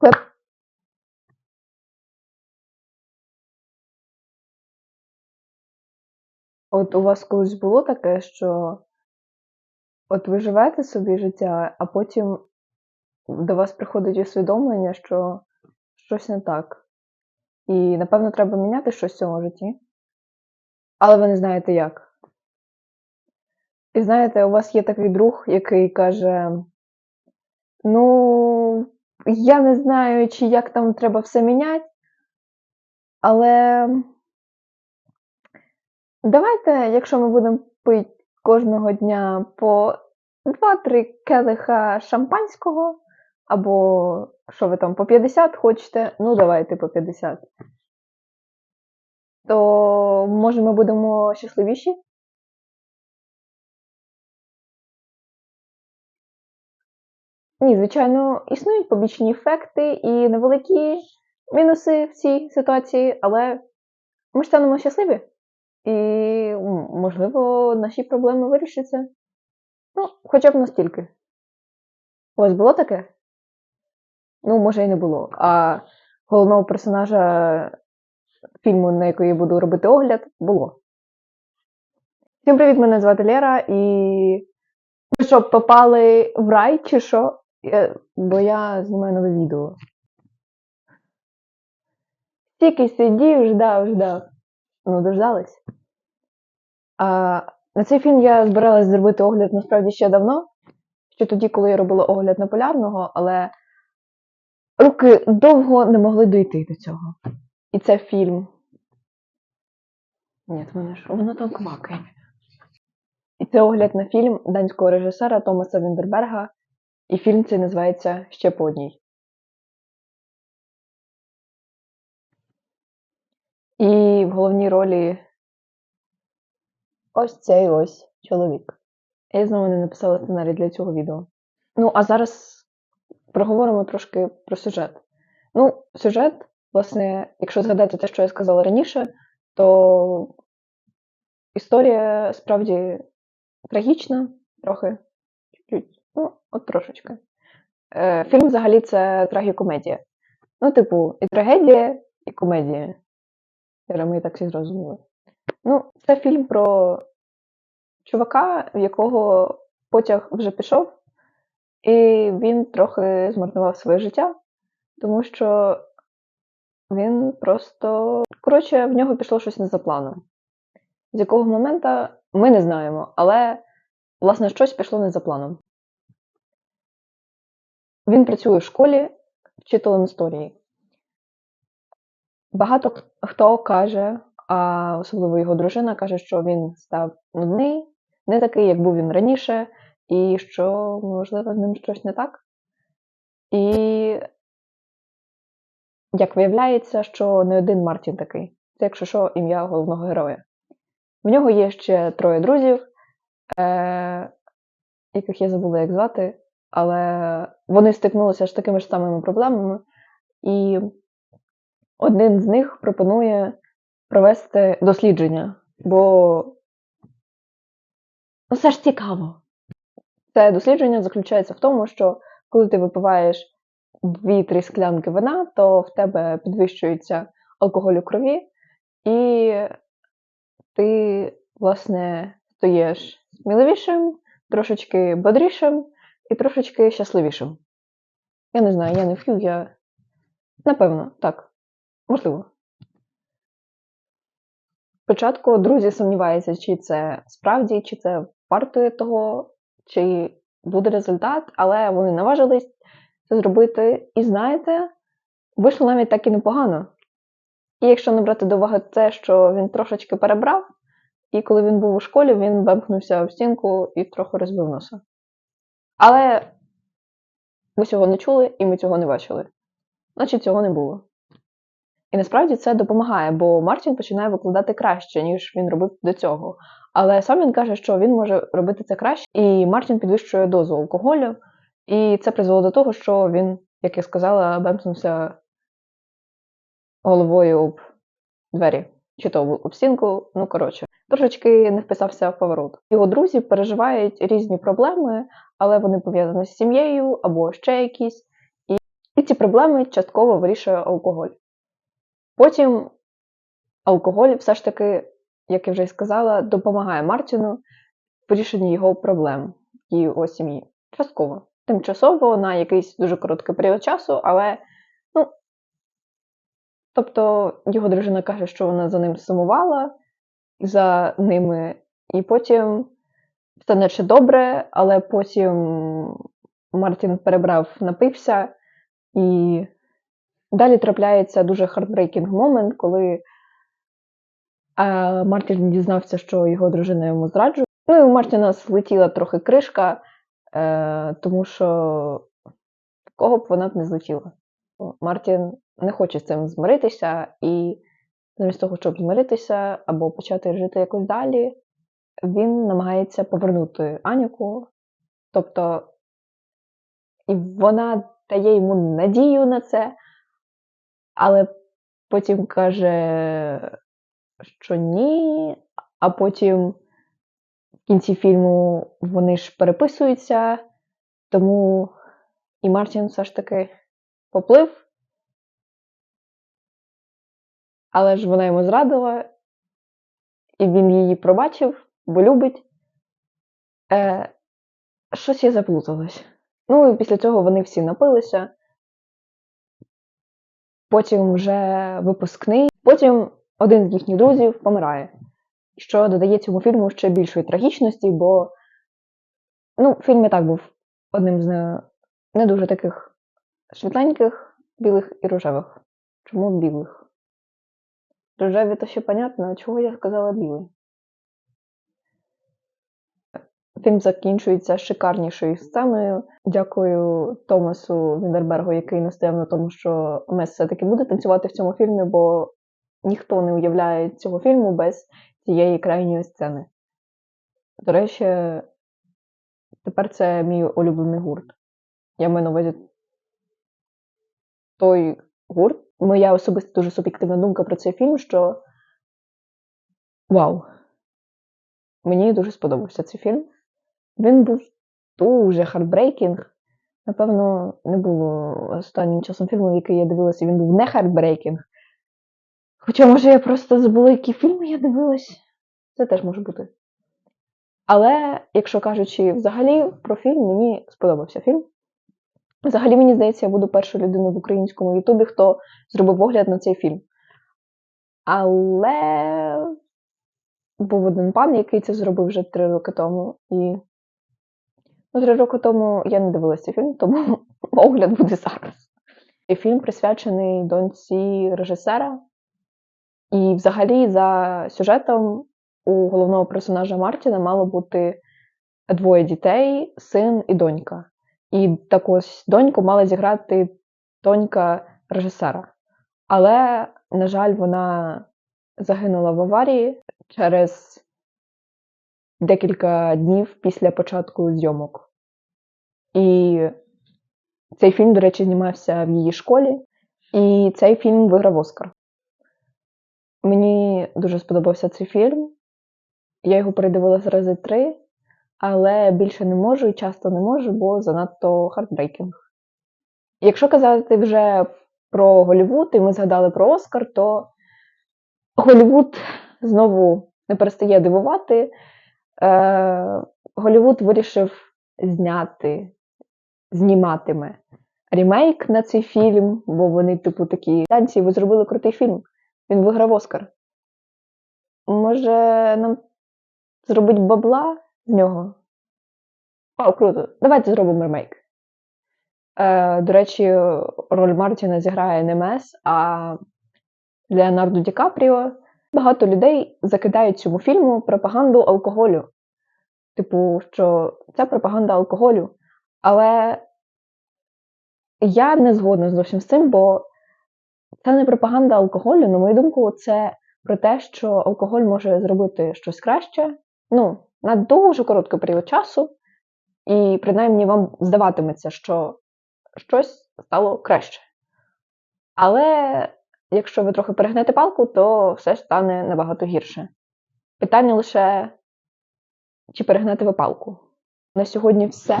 Клеп. От у вас колись було таке, що от ви живете собі життя, а потім до вас приходить усвідомлення, що щось не так. І, напевно, треба міняти щось в цьому житті. Але ви не знаєте як. І знаєте, у вас є такий друг, який каже: Ну, я не знаю, чи як там треба все міняти, але давайте, якщо ми будемо пити кожного дня по 2-3 келиха шампанського, або що ви там по 50 хочете, ну давайте по 50. То може ми будемо щасливіші? Ні, звичайно, існують побічні ефекти і невеликі мінуси в цій ситуації, але ми станемо щасливі. І, можливо, наші проблеми вирішаться. Ну, хоча б настільки. У вас було таке? Ну, може, і не було. А головного персонажа фільму, на який я буду робити огляд, було. Всім привіт, мене звати Лера, і ви що, попали в рай чи що? Я- Бо я знімаю нове відео. Тільки сидів, ждав, ждав. Ну, дождались. А, на цей фільм я збиралась зробити огляд насправді ще давно, ще тоді, коли я робила огляд на полярного, але руки довго не могли дійти до цього. І це фільм. Ні, воно ж воно там квакає. І це огляд на фільм данського режисера Томаса Віндерберга, і фільм цей називається Ще по одній. І в головній ролі ось цей ось чоловік. Я знову не написала сценарій для цього відео. Ну, а зараз проговоримо трошки про сюжет. Ну, сюжет, власне, якщо згадати те, що я сказала раніше, то історія справді трагічна, трохи, чуть-чуть, ну, от трошечки. Е, фільм взагалі це трагікомедія. Ну, типу, і трагедія, і комедія. Ми так всі зрозуміли. Ну, це фільм про чувака, в якого потяг вже пішов, і він трохи змарнував своє життя, тому що він просто. Коротше, в нього пішло щось не за планом. З якого моменту ми не знаємо, але, власне, щось пішло не за планом. Він працює в школі вчителем історії. Багато хто каже, а особливо його дружина каже, що він став нудний, не такий, як був він раніше, і що, можливо, з ним щось не так. І як виявляється, що не один Мартін такий. Це, якщо що, ім'я головного героя. В нього є ще троє друзів, е- яких я забула, як звати, але вони стикнулися з такими ж самими проблемами, і один з них пропонує провести дослідження, бо ну, це ж цікаво. Це дослідження заключається в тому, що коли ти випиваєш 2-3 склянки вина, то в тебе підвищується алкоголь у крові, і ти, власне, стаєш сміливішим, трошечки бодрішим і трошечки щасливішим. Я не знаю, я не п'ю, я. Напевно, так. Можливо. Спочатку друзі сумніваються, чи це справді, чи це вартує того, чи буде результат, але вони наважились це зробити. І знаєте, вийшло навіть так і непогано. І якщо не брати до уваги те, що він трошечки перебрав, і коли він був у школі, він вемкнувся в стінку і трохи розбив носа. Але ви цього не чули і ми цього не бачили. Значить, цього не було. І насправді це допомагає, бо Мартін починає викладати краще, ніж він робив до цього. Але сам він каже, що він може робити це краще, і Мартін підвищує дозу алкоголю, і це призвело до того, що він, як я сказала, бемснувся головою об двері, чи то об стінку, ну коротше, трошечки не вписався в поворот. Його друзі переживають різні проблеми, але вони пов'язані з сім'єю або ще якісь. І, ці проблеми частково вирішує алкоголь. Потім алкоголь все ж таки, як я вже й сказала, допомагає Мартіну в вирішенні його проблем і його сім'ї. Частково. Тимчасово на якийсь дуже короткий період часу, але, ну, тобто його дружина каже, що вона за ним сумувала за ними, і потім все наче добре, але потім Мартін перебрав, напився, і далі трапляється дуже хардбрейкінг момент, коли Мартін дізнався, що його дружина йому зраджує. Ну і у Мартіна злетіла трохи кришка, е, тому що кого б вона б не злетіла. Мартін не хоче з цим змиритися, і замість того, щоб змиритися або почати жити якось далі, він намагається повернути Аніку. Тобто, і вона дає йому надію на це, але потім каже, що ні, а потім в кінці фільму вони ж переписуються, тому і Мартін все ж таки поплив. Але ж вона йому зрадила, і він її пробачив, бо любить. Е, Щось я заплуталась. Ну і після цього вони всі напилися. Потім вже випускний. Потім один з їхніх друзів помирає, що додає цьому фільму ще більшої трагічності, бо ну, фільм і так був одним з не, дуже таких світленьких, білих і рожевих. Чому білих? Рожеві то ще понятно, а чого я сказала білий? Фільм закінчується шикарнішою сценою. Дякую Томасу Віндербергу, який настояв на тому, що Мес все-таки буде танцювати в цьому фільмі, бо ніхто не уявляє цього фільму без цієї крайньої сцени. До речі, тепер це мій улюблений гурт. Я маю на увазі той гурт. Моя особиста дуже суб'єктивна думка про цей фільм, що вау! Мені дуже сподобався цей фільм. Він був дуже хардбрейкінг. Напевно, не було останнім часом фільму, який я дивилася, він був не хардбрейкінг. Хоча, може, я просто забула, які фільми я дивилась. Це теж може бути. Але, якщо кажучи, взагалі про фільм, мені сподобався фільм. Взагалі, мені здається, я буду першою людиною в українському Ютубі, хто зробив огляд на цей фільм. Але був один пан, який це зробив вже три роки тому. І ну, три роки тому я не дивилася фільм, тому огляд буде зараз. І фільм присвячений доньці режисера. І взагалі, за сюжетом, у головного персонажа Мартіна мало бути двоє дітей, син і донька. І таку доньку мала зіграти донька режисера. Але, на жаль, вона загинула в аварії через декілька днів після початку зйомок. І цей фільм, до речі, знімався в її школі, і цей фільм виграв Оскар. Мені дуже сподобався цей фільм. Я його передивилася рази три, але більше не можу і часто не можу, бо занадто хардбрейкінг. Якщо казати вже про Голівуд, і ми згадали про Оскар, то Голівуд знову не перестає дивувати. Е, Голівуд вирішив зняти, зніматиме ремейк на цей фільм, бо вони, типу, такі танці, ви зробили крутий фільм. Він виграв Оскар. Може, нам зробити бабла з нього? О, круто. Давайте зробимо ремейк. Е, До речі, роль Мартіна зіграє не Мес, а Леонардо Ді Капріо. Багато людей закидають цьому фільму пропаганду алкоголю. Типу, що це пропаганда алкоголю. Але я не згодна зовсім з цим, бо це не пропаганда алкоголю, на мою думку, це про те, що алкоголь може зробити щось краще, ну, на дуже короткий період часу, і принаймні вам здаватиметься, що щось стало краще. Але якщо ви трохи перегнете палку, то все стане набагато гірше. Питання лише, чи перегнете ви палку. На сьогодні все.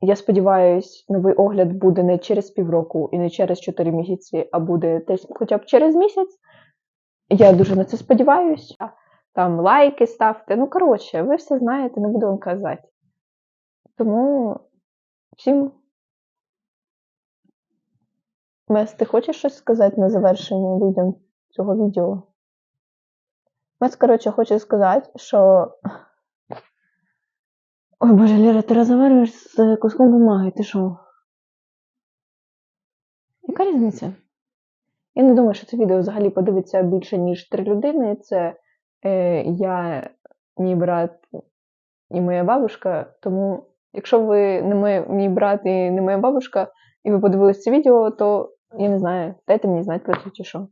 я сподіваюсь, новий огляд буде не через півроку і не через 4 місяці, а буде десь хоча б через місяць. Я дуже на це сподіваюся. Там лайки ставте. Ну, коротше, ви все знаєте, не буду вам казати. Тому всім. Мес, ти хочеш щось сказати на завершення людям цього відео? Мес, коротше, хочу сказати, що. Ой, боже, Лера, ти розмовляєш з куском бумаги, ти що? Яка різниця? Я не думаю, що це відео взагалі подивиться більше, ніж три людини. Це я, мій брат і моя бабушка. Тому, якщо ви не мій, мій брат і не моя бабушка, і ви подивилися це відео, то я не знаю, дайте мені знати про це чи що.